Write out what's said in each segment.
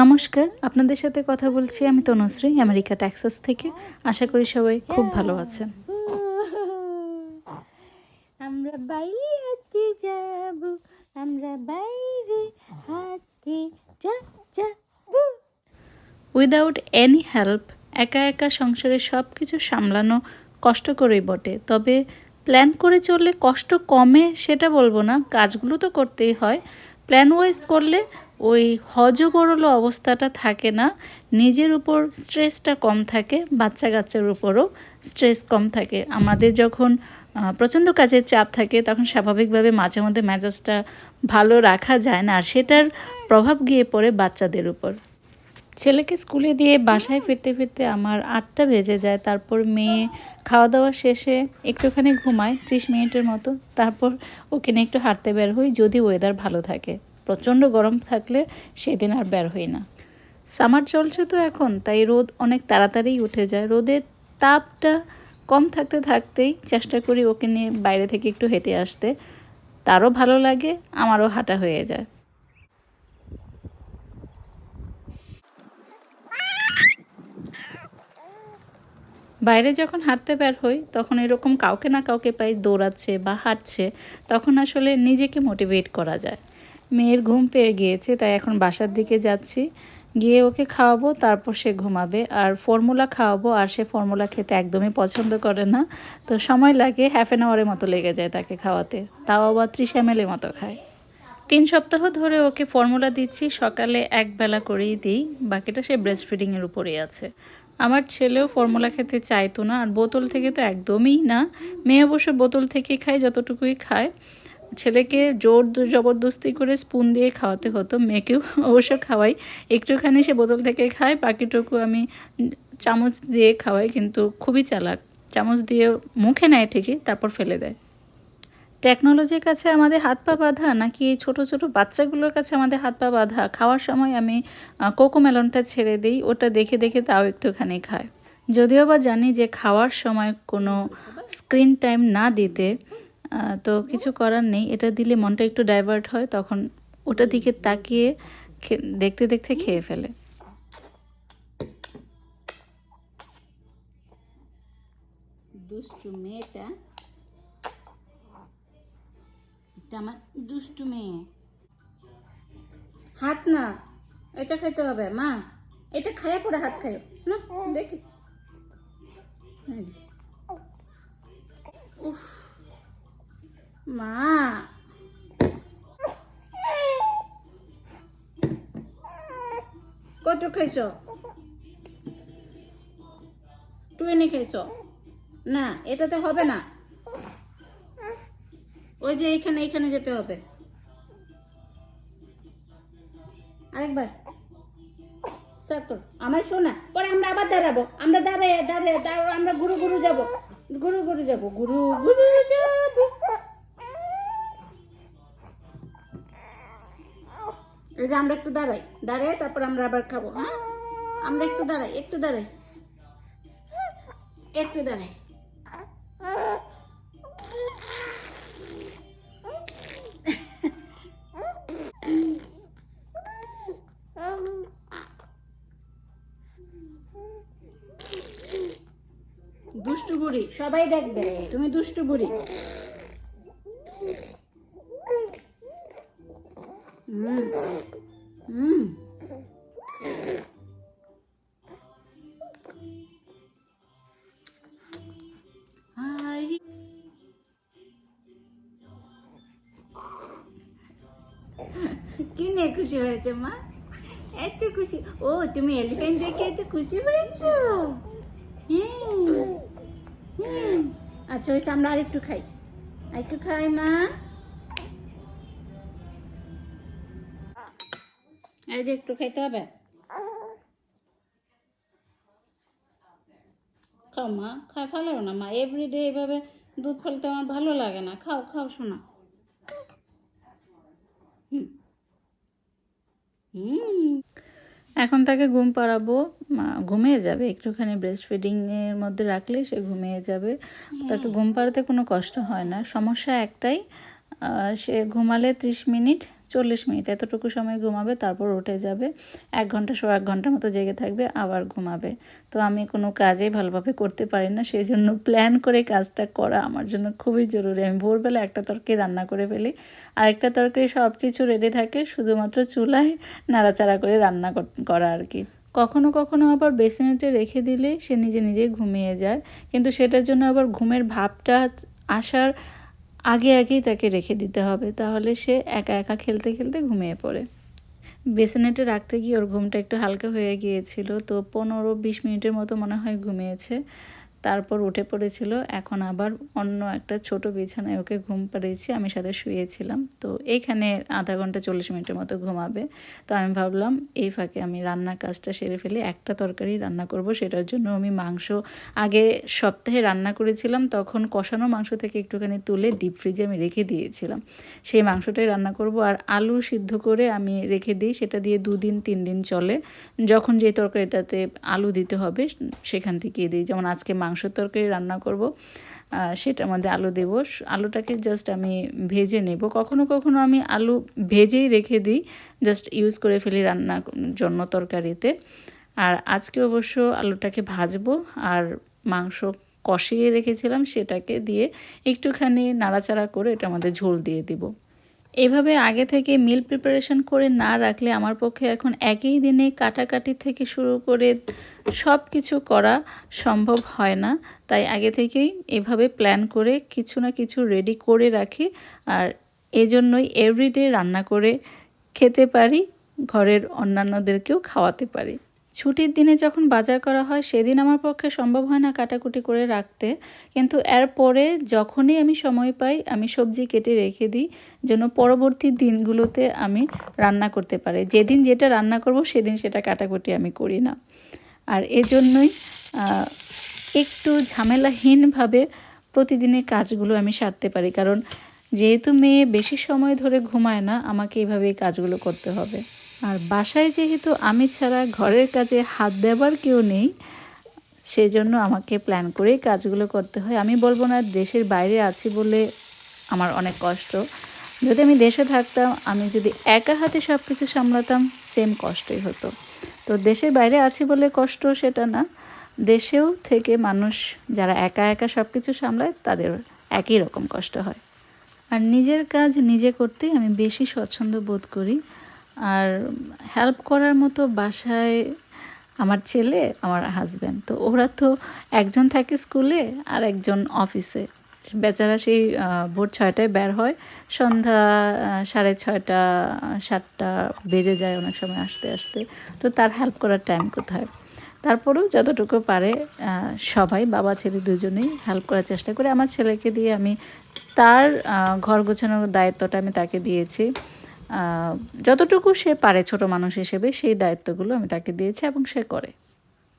নমস্কার আপনাদের সাথে কথা বলছি আমি তনুশ্রী আমেরিকা টেক্সাস থেকে। আশা করি সবাই খুব ভালো আছেন। আমরা বাইরে হাঁটতে যাব আমরা বাইরে যাব উইদাউট এনি হেল্প একা একা সংসারে সব কিছু সামলানো কষ্টকরই বটে। তবে প্ল্যান করে চললে কষ্ট কমে সেটা বলব না। কাজগুলো তো করতেই হয়। প্ল্যান ওয়াইজ করলে ওই হজবরল অবস্থাটা থাকে না। নিজের উপর স্ট্রেসটা কম থাকে, বাচ্চা কাচ্চার উপরও স্ট্রেস কম থাকে। আমাদের যখন প্রচণ্ড কাজের চাপ থাকে, তখন স্বাভাবিকভাবে মাঝে মধ্যে মেজাজটা ভালো রাখা যায় না, আর সেটার প্রভাব গিয়ে পড়ে বাচ্চাদের উপর। ছেলেকে স্কুলে দিয়ে বাসায় ফিরতে ফিরতে আমার আটটা বেজে যায়, তারপর মেয়ে খাওয়া দাওয়া শেষে একটুখানি ঘুমায়, ত্রিশ মিনিটের মতো, তারপর ওকে নিয়ে একটু হাঁটতে বের হই, যদি ওয়েদার ভালো থাকে। প্রচণ্ড গরম থাকলে সেদিন আর বের হই না। সামার চলছে তো এখন, তাই রোদ অনেক তাড়াতাড়ি উঠে যায়। রোদের তাপটা কম থাকতে থাকতেই চেষ্টা করি ওকে নিয়ে বাইরে থেকে একটু হেঁটে আসতে। তারও ভালো লাগে, আমারও হাঁটা হয়ে যায়। বাইরে যখন হাঁটতে বের হই, তখন এরকম কাউকে না কাউকে পাই দৌড়াচ্ছে বা হাঁটছে, তখন আসলে নিজেকে মোটিভেট করা যায়। মেয়ের ঘুম পেয়ে গিয়েছে, তাই এখন বাসার দিকে যাচ্ছি। গিয়ে ওকে খাওয়াবো, তারপর সে ঘুমাবে। আর ফর্মুলা খাওয়াবো, আর সে ফর্মুলা খেতে একদমই পছন্দ করে না। তো সময় লাগে হাফ অ্যান আওয়ারের মতো লেগে যায় তাকে খাওয়াতে। তাও আবার ত্রিশ এম মতো খায়। তিন সপ্তাহ ধরে ওকে ফর্মুলা দিচ্ছি, সকালে এক বেলা করেই দিই, বাকিটা সে ব্রেস্ট ফিডিংয়ের উপরেই আছে। আমার ছেলেও ফর্মুলা খেতে চাইতো না, আর বোতল থেকে তো একদমই না। মেয়ে অবশ্য বোতল থেকে খায়, যতটুকুই খায়। ছেলেকে জোর জবরদস্তি করে স্পুন দিয়ে খাওয়াতে হতো। মেয়েকেও অবশ্য খাওয়াই। একটুখানি সে বোতল থেকে খায়, বাকিটুকু আমি চামচ দিয়ে খাওয়াই, কিন্তু খুবই চালাক। চামচ দিয়ে মুখে নেয় ঠিকই, তারপর ফেলে দেয়। টেকনোলজির কাছে আমাদের হাত পা বাঁধা নাকি ছোটো ছোটো বাচ্চাগুলোর কাছে আমাদের হাত পা বাঁধা? খাওয়ার সময় আমি কোকো মেলনটা ছেড়ে দিই, ওটা দেখে দেখে তাও একটুখানি খায়। যদিও বা জানি যে খাওয়ার সময় কোনো স্ক্রিন টাইম না দিতে তো কিছু করার নেই। এটা দিলে মনটা একটু ডাইভার্ট হয়, তখন ওটা দিকে তাকিয়ে দেখতে দেখতে খেয়ে ফেলে। দুষ্টু মেয়েটা, এটা আমার দুষ্টু মেয়ে। হাত না, এটা খেতে হবে, মা। এটা খাইয়ে পরে হাত খাইও, না? দেখি। মা। কত খাইছ? টুয়েনি খাইছ? না, এটাতে হবে না। ওই যে এইখানে এইখানে যেতে হবে। আরেকবার। স্যার আমার শোনা পরে আমরা আবার দাঁড়াবো। আমরা দাঁড়াই দাঁড়াবো আমরা গুরু গুরু যাব। গুরু গুরু যাব গুরু গুরু যাব। এই যে আমরা একটু দাঁড়াই। দাঁড়াই তারপর আমরা আবার খাব। হ্যাঁ? আমরা একটু দাঁড়াই একটু দাঁড়াই। একটু দাঁড়াই। দুষ্টু বুড়ি, সবাই দেখবে, তুমি দুষ্টু বুড়ি। কি নিয়ে খুশি হয়েছে, মা? এত খুশি। ও, তুমি এলিফ্যান্ট দেখে এত খুশি হয়েছো? হ্যাঁ হুম আচ্ছা ওই আমরা আর একটু খাই। আর একটু খাই, মা। এই একটু খাইতে হবে। খাও, মা। খাই ফেলেও না, মা। এভরিডে এভাবে দুধ ফেলতে আমার ভালো লাগে না। খাও খাও, শোনা হুম হুম এখন তাকে ঘুম পাড়াবো। ঘুমিয়ে যাবে। একটুখানি ব্রেস্ট ফিডিংয়ের মধ্যে রাখলে সে ঘুমিয়ে যাবে। তাকে। ঘুম পাড়াতে কোনো কষ্ট হয় না। সমস্যা একটাই সে ঘুমালে ত্রিশ মিনিট চল্লিশ মিনিট এতটুকু সময় ঘুমাবে, তারপর উঠে যাবে। এক ঘণ্টা সো এক ঘণ্টার মতো জেগে থাকবে, আবার ঘুমাবে। তো আমি কোনো কাজেই ভালোভাবে করতে পারি না সেই জন্য প্ল্যান করে কাজটা করা আমার জন্য খুবই জরুরি। আমি ভোরবেলা একটা তরকারি রান্না করে ফেলি। আরেকটা তরকারি সব কিছু রেডি থাকে, শুধুমাত্র চুলায় নাড়াচাড়া করে রান্না কর- আর কি। কখনো কখনো আবার বেসিনেটে রেখে দিলে সে নিজে নিজে ঘুমিয়ে যায়। কিন্তু সেটার জন্য আবার ঘুমের ভাবটা আসার আগে আগেই তাকে রেখে দিতে হবে, তাহলে সে একা একা খেলতে খেলতে ঘুমিয়ে পড়ে। বেসিনেটে রাখতে গিয়ে ওর ঘুমটা একটু হালকা হয়ে গিয়েছিল, তো পনেরো বিশ মিনিটের মতো মনে হয় ঘুমিয়েছে। তারপর উঠে পড়েছিল। এখন আবার অন্য একটা ছোট বিছানায় ওকে ঘুম পাড়িয়েছি, আমি সাথে শুয়েছিলাম। তো এইখানে আধা ঘণ্টা চল্লিশ মিনিটের মতো ঘুমাবে। তো আমি ভাবলাম, এই ফাঁকে আমি রান্নার কাজটা সেরে ফেলি একটা তরকারি রান্না করব, সেটার জন্য আমি মাংস আগে সপ্তাহে রান্না করেছিলাম, তখন কষানো মাংস থেকে একটুখানি তুলে ডিপ ফ্রিজে আমি রেখে দিয়েছিলাম। সেই মাংসটাই রান্না করব আর আলু সিদ্ধ করে আমি রেখে দিই, সেটা দিয়ে দুদিন তিন দিন চলে। যখন যে তরকারিটাতে আলু দিতে হবে, সেখান থেকে দিই। যেমন আজকে মাংসের তরকারি রান্না করব। সেটার মধ্যে আলু দেব। আলুটাকে জাস্ট আমি ভেজে নেব। কখনো কখনো আমি আলু ভেজেই রেখে দিই। জাস্ট ইউজ করে ফেলি রান্নার জন্য তরকারিতে। আর আজকে অবশ্য আলুটাকে ভাজবো। আর মাংস কষিয়ে রেখেছিলাম সেটাকে দিয়ে একটুখানি নাড়াচাড়া করে এটা আমাদের ঝোল দিয়ে দিব। এভাবে আগে থেকে মিল প্রিপারেশন করে না রাখলে আমার পক্ষে এখন একই দিনে কাটাকাটি থেকে শুরু করে সব কিছু করা সম্ভব হয় না। তাই আগে থেকেই এভাবে প্ল্যান করে কিছু না কিছু রেডি করে রাখি আর এজন্যই এভরিডে রান্না করে খেতে পারি, ঘরের অন্যান্যদেরকেও খাওয়াতে পারি। ছুটির দিনে যখন বাজার করা হয়, সেদিন আমার পক্ষে সম্ভব হয় না কাটাকুটি করে রাখতে। কিন্তু এরপরে যখনই আমি সময় পাই, আমি সবজি কেটে রেখে দিই, যেন পরবর্তী দিনগুলোতে আমি রান্না করতে পারি। যেদিন যেটা রান্না করব, সেদিন সেটা কাটাকুটি আমি করি না। আর এজন্যই একটু ঝামেলাহীনভাবে প্রতিদিনের কাজগুলো আমি সারতে পারি। কারণ যেহেতু মেয়ে, বেশি সময় ধরে ঘুমায় না, আমাকে এইভাবে এই কাজগুলো করতে হবে। আর বাসায় যেহেতু আমি ছাড়া ঘরের কাজে হাত দেবার কেউ নেই সেই জন্য আমাকে প্ল্যান করেই কাজগুলো করতে হয়। আমি বলব না দেশের বাইরে আছি বলে আমার অনেক কষ্ট। যদি আমি দেশে থাকতাম, আমি যদি একা হাতে সব কিছু সামলাতাম সেম কষ্টই হতো। তো দেশের বাইরে আছি বলে কষ্ট সেটা না। দেশেও থেকে মানুষ যারা একা একা সব কিছু সামলায়, তাদের একই রকম কষ্ট হয়। আর নিজের কাজ নিজে করতেই আমি বেশি স্বচ্ছন্দ বোধ করি। আর হেল্প করার মতো বাসায় আমার ছেলে, আমার হাজব্যান্ড তো ওরা তো একজন থাকে স্কুলে আর একজন অফিসে বেচারা সেই ভোর ছয়টায় বের হয়, সন্ধ্যা সাড়ে ছয়টা, সাতটা বেজে যায় অনেক সময় আসতে আসতে। তো তার হেল্প করার টাইম কোথায়? তারপরেও যতটুকু পারে সবাই, বাবা, ছেলে দুজনেই হেল্প করার চেষ্টা করে। আমার ছেলেকে দিয়ে আমি তার ঘর গোছানোর দায়িত্বটা আমি তাকে দিয়েছি। যতটুকু সে পারে ছোট মানুষ হিসেবে, সেই দায়িত্বগুলো আমি তাকে দিয়েছি এবং সে করে।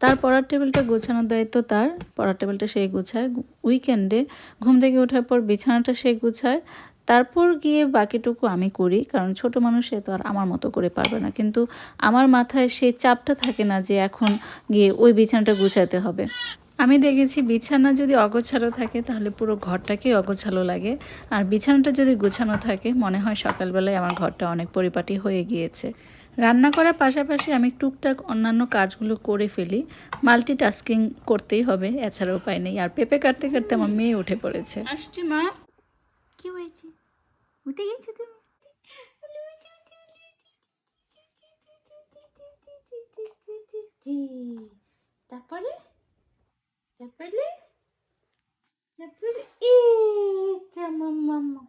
তার পড়ার টেবিলটা গোছানোর দায়িত্ব তার। পড়ার টেবিলটা সে গুছায়। উইকেন্ডে ঘুম থেকে ওঠার পর বিছানাটা সে গুছায়। তারপর গিয়ে বাকিটুকু আমি করি, কারণ ছোট মানুষ সে তো আর আমার মতো করে পারবে না। কিন্তু আমার মাথায় সেই চাপটা থাকে না যে এখন গিয়ে ওই বিছানাটা গুছাতে হবে। আমি দেখেছি বিছানা যদি অগোছালো থাকে তাহলে পুরো ঘরটাকেই অগোছালো লাগে। আর বিছানাটা যদি গোছানো থাকে মনে হয় সকালবেলায় আমার ঘরটা অনেক পরিপাটি হয়ে গিয়েছে। রান্না করার পাশাপাশি আমি টুকটাক অন্যান্য কাজগুলো করে ফেলি। মাল্টিটাস্কিং করতেই হবে এছাড়া উপায় নেই। আর পেঁপে কাটতে কাটতে আমার মেয়ে উঠে পড়েছে। আসছি মা। কি হয়েছে? উঠে গেছে তুমি? তারপরে? তারপরে তারপরে এইটা মাম্মা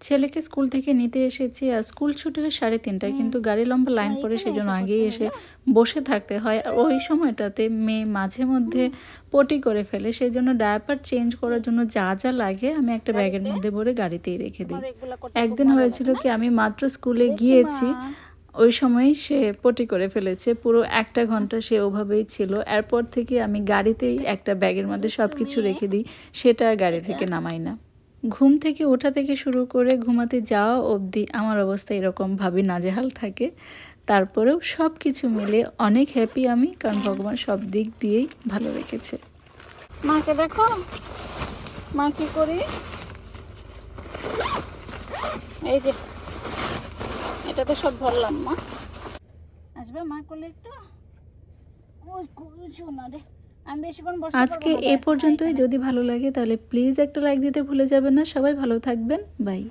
ছেলেকে স্কুল থেকে নিতে এসেছি আর স্কুল ছুটি হয় সাড়ে তিনটায় কিন্তু গাড়ি লম্বা লাইন না, পড়ে এখানে সেই জন্য আগেই এসে বসে থাকতে হয়। আর ওই সময়টাতে মেয়ে মাঝে মধ্যে পটি করে ফেলে সেই জন্য ডায়াপার চেঞ্জ করার জন্য যা যা লাগে আমি একটা ব্যাগের মধ্যে ভরে গাড়িতেই রেখে দিই। একদিন হয়েছিল কি আমি মাত্র স্কুলে গিয়েছি ওই সময়ই সে পটি করে ফেলেছে। পুরো একটা ঘণ্টা সে ওভাবেই ছিল। এরপর থেকে আমি গাড়িতেই একটা ব্যাগের মধ্যে সব কিছু রেখে দিই। সেটা আর গাড়ি থেকে নামাই না। ঘুম থেকে ওঠা থেকে শুরু করে ঘুমাতে যাওয়া অবধি আমার অবস্থা এরকম ভাবে নাজেহাল থাকে। তারপরেও সব কিছু মিলে অনেক হ্যাপি আমি, কারণ ভগবান সব দিক দিয়েই ভালো রেখেছে। মাকে দেখো। মা কি করে? এই যে। এটাতে সব ভরলাম মা। আসবে মা করলে একটু? রে আজকে এ পর্যন্তই। যদি ভালো লাগে তাহলে প্লিজ একটা লাইক দিতে ভুলে যাবেন না। সবাই ভালো থাকবেন। বাই।